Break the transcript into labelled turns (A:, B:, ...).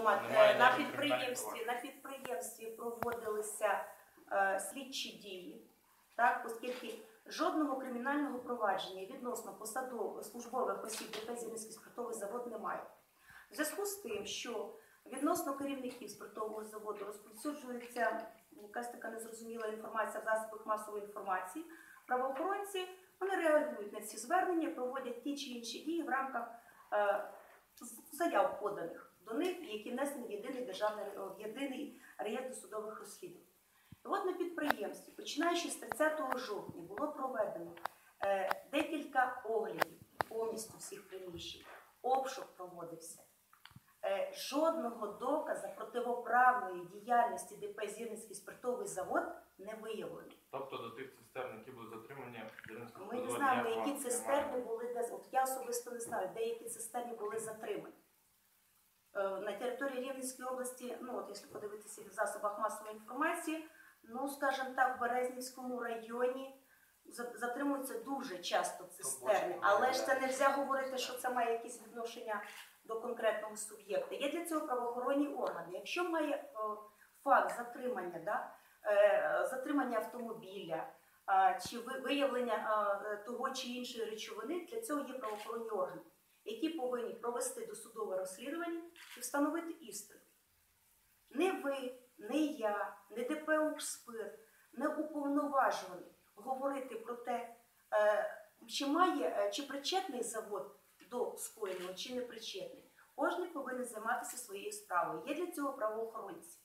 A: Рома,
B: Немає
A: е, на підприємстві, на підприємстві проводилися е, слідчі дії, так, оскільки жодного кримінального провадження відносно посаду службових осіб Зінницький спиртовий завод немає. В зв'язку з тим, що відносно керівників спиртового заводу розповсюджується якась така незрозуміла інформація в засобах масової інформації, правоохоронці вони реагують на ці звернення, проводять ті чи інші дії в рамках е, заяв поданих до них, які внесені в єдиний державний в єдиний реєстр судових розслідувань. І от на підприємстві, починаючи з 30 жовтня, було проведено е, декілька оглядів повністю всіх приміщень. Обшук проводився. Е, жодного доказу противоправної діяльності ДП Зірницький спиртовий завод не виявлено.
B: Тобто до тих цистерн, які були затримані,
A: Ми не знаємо, які цистерни були де. От я особисто не знаю, де які цистерни були затримані. Е, На території Рівненської області, ну от якщо подивитися в засобах масової інформації, ну скажімо так, в Березнівському районі затримуються дуже часто цистерни. Але ж це не можна говорити, що це має якесь відношення до конкретного суб'єкта. Є для цього правоохоронні органи. Якщо має е, факт затримання, да, е, затримання автомобіля чи виявлення того чи іншої речовини, для цього є правоохоронні органи, які повинні провести досудове розслідування і встановити істину. Не ви, не я, не ДП «Укрспир», не уповноважений говорити про те, е, чи має е, чи причетний завод до скоєного, чи не причетний. Кожен повинен займатися своєю справою. Є для цього правоохоронці.